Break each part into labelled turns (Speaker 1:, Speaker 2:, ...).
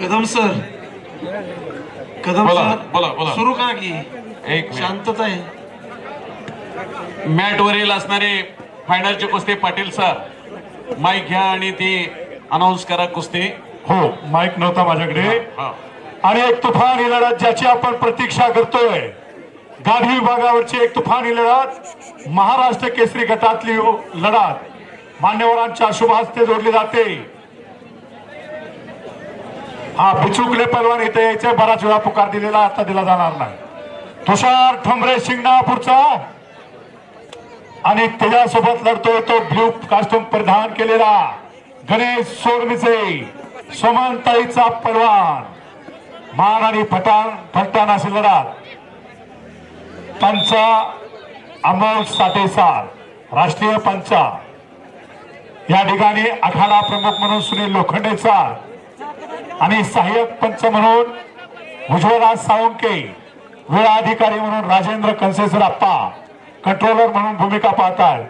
Speaker 1: Kadam sir Kadam
Speaker 2: बोला,
Speaker 1: sir
Speaker 2: बोला, बोला.
Speaker 1: सुरू करा की
Speaker 2: एक मिनिट.
Speaker 1: शांतता आहे
Speaker 2: मॅट वरील असणारे फायनलचे कुस्ती पाटील सर माईक घ्या आणि ती अनाऊन्स करा कुस्ती
Speaker 3: हो माईक नव्हता माझ्याकडे
Speaker 2: हा.
Speaker 3: आणि एक तुफानी लढत ज्याची आपण प्रतीक्षा करतोय. गाढी विभागावरची एक तुफानी लढत महाराष्ट्र केसरी गटातली लढत. मान्यवरांच्या शुभ हस्ते जोडली जाते. हा बिचुकले पलवान इथे यायचे बराच वेळा पुकार दिलेला आता दिला जाणार नाही. तुषार ठोंबरे शिंगणापूरचा. आणि त्याच्यासोबत लढतोय तो ब्ल्यू कास्ट्यूम परिधान केलेला गणेश सोडमीचे सोमनताईचा पलवान. मान आणि फटाण फलटाण अशी पंचा अमोल साठेसार राष्ट्रीय पंचा. या ठिकाणी आखाडा प्रमुख म्हणून सुनील लोखंडेचा आणि सहाय्यक पंच म्हणून भुजवराज साळुंके वेळा अधिकारी म्हणून राजेंद्र कनसेसर आप्पा कंट्रोलर म्हणून भूमिका पाहतात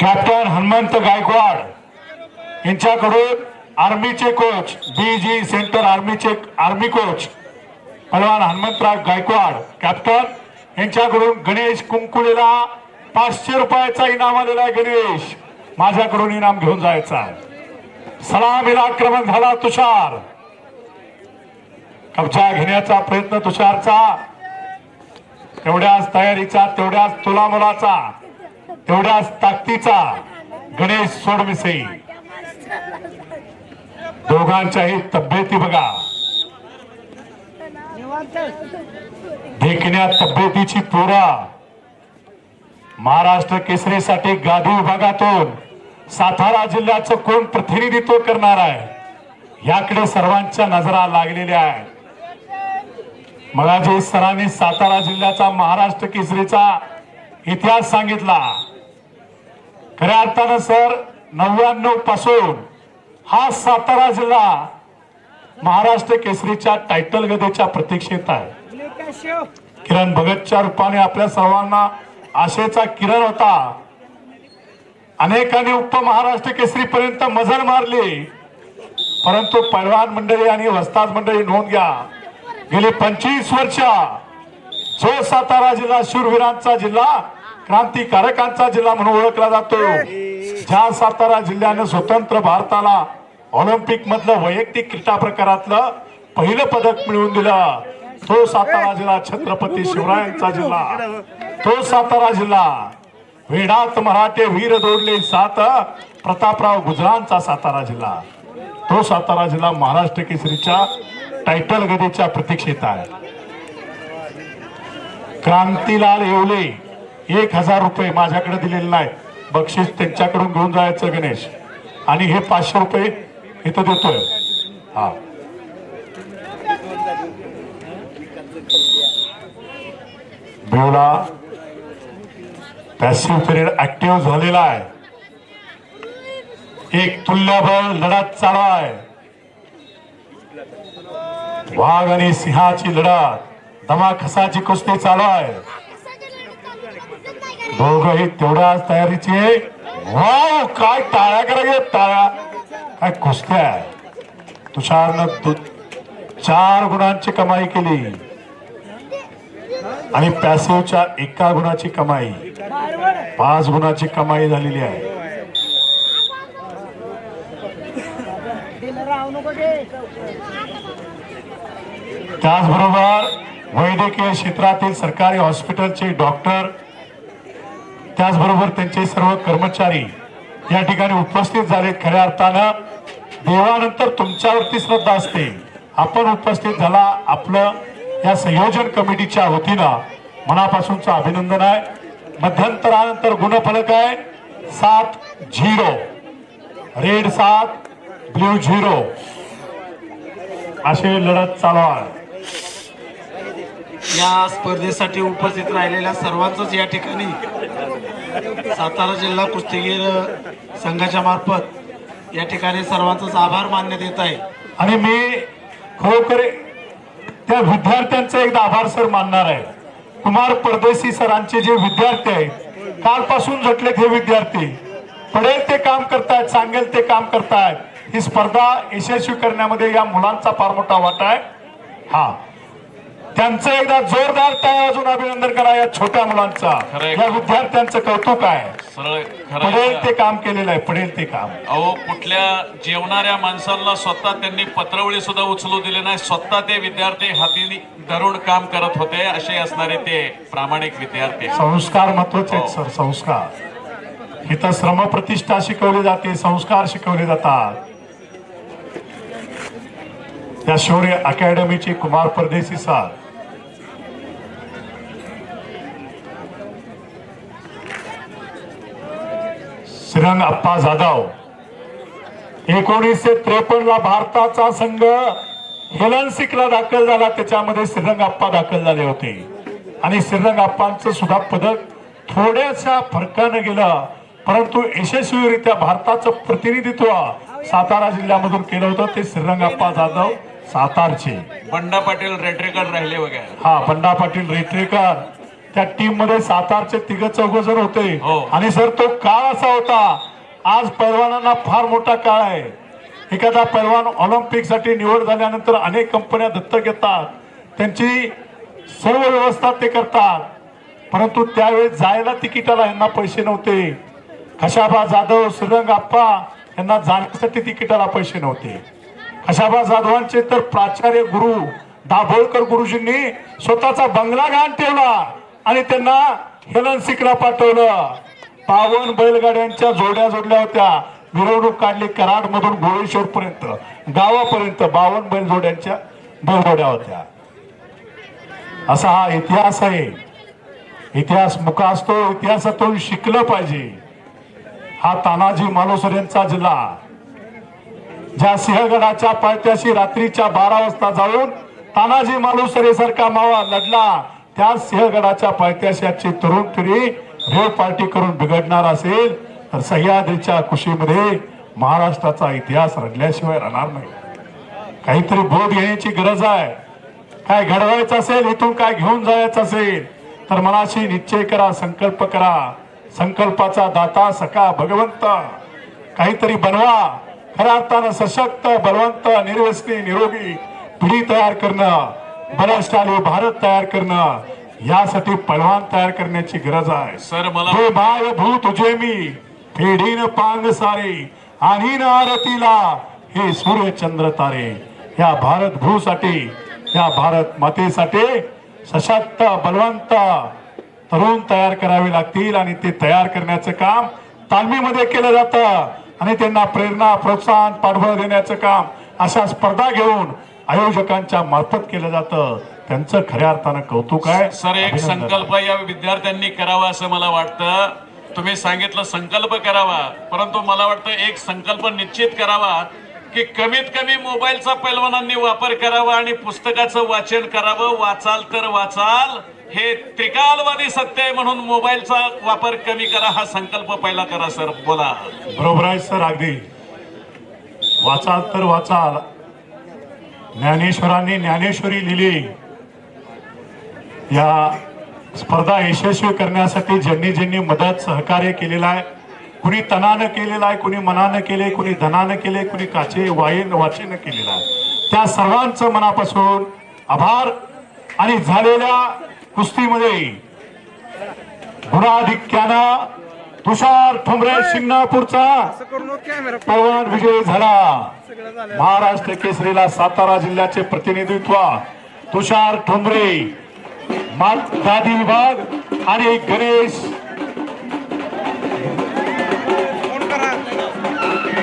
Speaker 3: कॅप्टन हनुमंत गायकवाड यांच्याकडून आर्मीचे कोच बी जी सेंटर आर्मीचे आर्मी कोच पलवान हनुमंतराव गायकवाड कॅप्टन यांच्याकडून गणेश कुंकुलेला पाचशे रुपयाचा इनाम आलेला आहे गणेश. माझ्याकडून इनाम घेऊन जायचा. सलामीला आक्रमण झाला तुषार. कब्जा घेण्याचा प्रयत्न तुषारचा. तेवढ्याच तयारीचा तेवढ्याच तुलामुलाचा तेवढ्याच ताकदीचा. गणेश सोडमिसई दोघांच्याही तब्येती बघा. ढेकण्या तब्येतीची पोरा. महाराष्ट्र केसरीसाठी गादी विभागातून सातारा जिल्ह्याचं कोण प्रतिनिधित्व करणार आहे? याकडे सर्वांच्या नजरा लागलेल्या आहेत. जे सरांनी सातारा जिल्ह्याचा महाराष्ट्र केसरीचा इतिहास सांगितला. खऱ्या अर्थानं सर नव्याण्णवपासून हा सातारा जिल्हा महाराष्ट्र केसरीच्या टायटल गदेच्या प्रतीक्षेत आहे. किरण भगतच्या रूपाने आपल्या सर्वांना आशेचा किरण होता. अनेकांनी उपमहाराष्ट्र केसरी पर्यंत मजल मारली. परंतु पैलवान मंडळी आणि वस्ताद मंडळी नोंद घ्या. गेली पंचवीस वर्ष जो सातारा जिल्हा शूरवीरांचा जिल्हा क्रांतिकारकांचा जिल्हा म्हणून ओळखला जातो. ज्या सातारा जिल्ह्यानं स्वतंत्र भारताला ऑलिम्पिक मधलं वैयक्तिक क्रीडा प्रकारातलं पहिलं पदक मिळवून दिलं. तो सातारा जिल्हा छत्रपती शिवरायांचा जिल्हा. तो सातारा जिल्हा. वेडात मराठे वीर दोडले सात प्रतापराव गुजरांचा सातारा जिल्हा. तो सातारा जिल्हा महाराष्ट्र केसरीच्या टायटल गदेच्या प्रतीक्षेत आहे. क्रांतीलाल येवले एक हजार रुपये माझ्याकडे दिलेले नाही बक्षीस त्यांच्याकडून घेऊन जायचं गणेश. आणि हे पाचशे रुपये इथं देतोय. हा. बेवला पॅसिव्ह पिरियड ऍक्टिव्ह झालेला आहे. एक तुल्यबळ लढत चालू आहे. वाघ आणि सिंहाची लढत दमाखसाची कुस्ती चालू आहे. दोघही तेवढ्याच तयारीचे. वाव काय टाळ्या करायच्या टाळ्या. काय कुस्त्या आहे तुषारनं चार गुणांची कमाई केली. आणि पॅसिवच्या एका गुणाची कमाई. पाच गुणाची कमाई झालेली आहे. त्याचबरोबर वैद्यकीय क्षेत्रातील सरकारी हॉस्पिटलचे डॉक्टर त्याचबरोबर त्यांचे सर्व कर्मचारी या ठिकाणी उपस्थित झाले. खऱ्या अर्थानं देवानंतर तुमच्यावरती श्रद्धा असते. आपण उपस्थित झाला आपलं या संयोजन कमिटीच्या वतीनं मनापासूनचं अभिनंदन आहे. मध्यंतरानंतर गुणफलक आहे. सात झिरो. रेड सात ब्ल्यू झिरो. असे लढत चालू आहे.
Speaker 1: या स्पर्धेसाठी उपस्थित राहिलेल्या सर्वांचंच या ठिकाणी सातारा जिल्हा कुस्तीगीर संघाच्या मार्फत या ठिकाणी सर्वांचाच आभार मानण्यात येत आहे.
Speaker 3: आणि मी खरोखर त्या विद्यार्थ्यांचा एकदा आभार सर मानणार आहे. कुमार परदेशी सरांचे जे विद्यार्थी आहेत कालपासून झटलेत हे विद्यार्थी. पडेल ते काम करतायत सांगेल ते काम करतायत. ही स्पर्धा यशस्वी करण्यामध्ये या मुलांचा फार मोठा वाटा आहे. हा. त्यांचं एकदा जोरदार टाळ्या वाजून अभिनंदन करा या छोट्या मुलांचा. या विद्यार्थ्यांचं कौतुक आहे.
Speaker 2: आहे.
Speaker 3: ते काम केलेलं आहे पडेल ते काम.
Speaker 2: अहो कुठल्या जेवणाऱ्या माणसांना स्वतः त्यांनी पत्रवळी सुद्धा उचलू दिले नाही. स्वतः ते विद्यार्थी हाती धरून काम करत होते. असे असणारे ते प्रामाणिक विद्यार्थी.
Speaker 3: संस्कार महत्त्वाचे आहेत सर संस्कार. इथं श्रमप्रतिष्ठा शिकवली जाते संस्कार शिकवले जातात. या शौर्य अकॅडमीचे कुमार परदेशी सर श्रीरंग अप्पा जाधव. एकोणीसशे त्रेपन्न ला भारताचा संघ हेलन्सिकला दाखल झाला त्याच्यामध्ये श्रीरंग अप्पा दाखल झाले होते. आणि श्रीरंग अप्पांचं सुद्धा पदक थोड्याशा फरकानं गेलं परंतु यशस्वीरित्या भारताचं प्रतिनिधित्व सातारा जिल्ह्यामधून केलं होतं ते श्रीरंग अप्पा जाधव सातारचे.
Speaker 2: बंडा पाटील रेड्रेकर राहिले वगैरे
Speaker 3: हा बंडा पाटील रेटरेकर. त्या टीममध्ये सातारचे तिघ चौघ जण होते.
Speaker 2: हो.
Speaker 3: आणि सर तो काळ असा होता. आज पैलवानांना फार मोठा काळ आहे. एखादा पैलवान ऑलिम्पिकसाठी निवड झाल्यानंतर अनेक कंपन्या दत्तक घेतात. त्यांची सर्व व्यवस्था ते करतात. परंतु त्यावेळेस जायला तिकिटाला यांना पैसे नव्हते. खशाबा जाधव श्रीरंग आप्पा यांना जाण्यासाठी तिकिटाला पैसे नव्हते. खशाबा जाधवांचे तर प्राचार्य गुरु दाभोळकर गुरुजींनी स्वतःचा बंगला घाण ठेवला. आणि त्यांना हेलनसिकला पाठवलं. पावन बैलगाड्यांच्या जोड्या जोडल्या होत्या. मिरवणूक काढली कराड मधून गोळेश्वर पर्यंत गावापर्यंत बावन बैलजोड्यांच्या बैलजोड्या होत्या. असा हा इतिहास आहे. इतिहास मुका असतो इतिहासातून शिकलं पाहिजे. हा तानाजी मालुसर यांचा जिल्हा. ज्या सिंहगडाच्या पायथ्याशी रात्रीच्या बारा वाजता जाऊन तानाजी मालुसरे सारखा मावा लढला. त्या सिंहगडाच्या पायथ्याशी तरुण पिढी रेड पार्टी करून बिघडणार असेल तर सह्याद्रीच्या कुशीमध्ये महाराष्ट्राचा इतिहास रडल्याशिवाय राहणार नाही. काहीतरी बोध घेण्याची गरज आहे. काय घडवायचं असेल इथून काय घेऊन जायचं असेल तर मनाशी निश्चय करा संकल्प करा. संकल्पाचा दाता सखा भगवंत. काहीतरी बनवा. खऱ्या अर्थानं सशक्त बलवंत निर्वस्ती निरोगी पिढी तयार करणं. बलशाली भारत तयार करणं यासाठी पळवान तयार करण्याची गरज आहे.
Speaker 2: सर मला
Speaker 3: माय भू तुझे मी फेडीन पांग सारे आणि आरतीला हे सूर्य चंद्र तारे या भारत भूसाठी या भारत मातेसाठी सशक्त बलवंत तरुण तयार करावे लागतील आणि ते तयार करण्याचं काम तालमीमध्ये केलं जातं आणि त्यांना प्रेरणा प्रोत्साहन पाठबळ देण्याचं काम अशा स्पर्धा घेऊन आयोजकांच्या मार्फत केलं जातं. त्यांचं खऱ्या अर्थानं कौतुक आहे.
Speaker 2: सर एक. संकल्प या विद्यार्थ्यांनी करावा असं मला वाटतं. तुम्ही सांगितलं संकल्प करावा. परंतु मला वाटतं एक संकल्प निश्चित करावा की कमीत कमी मोबाईलचा पैलवानांनी वापर करावा आणि पुस्तकाचं वाचन करावं. वाचाल तर वाचाल. हे त्रिकालवादी सत्य आहे म्हणून मोबाईलचा वापर कमी करा. हा संकल्प पहिला करा सर. बोला.
Speaker 3: बरोबर आहे सर. अगदी. वाचाल तर वाचाल. ज्ञानेश्वरांनी ज्ञानेश्वरी लिहिली. या स्पर्धा यशस्वी करण्यासाठी ज्यांनी ज्यांनी मदत सहकार्य केलेलं आहे कुणी तनानं केलेलं आहे कुणी मनानं केले कुणी धनानं केले कुणी काचे वाईन वाचेनं केलेलं आहे. त्या सर्वांचं मनापासून आभार आणि झालेल्या कुस्तीमध्ये गुणाधिक्यानं तुषार ठोंबरे शिंगणापूरचा पहलवान विजय झाला महाराष्ट्र केसरीला सातारा जिल्ह्याचे प्रतिनिधित्व तुषार ठोंबरे गादी विभाग आणि गणेश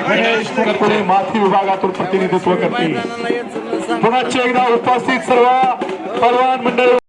Speaker 3: गणेश कुरकुरे माथी विभागातून प्रतिनिधित्व करतील पुन्हा एकदा उपस्थित सर्व पहलवान मंडळी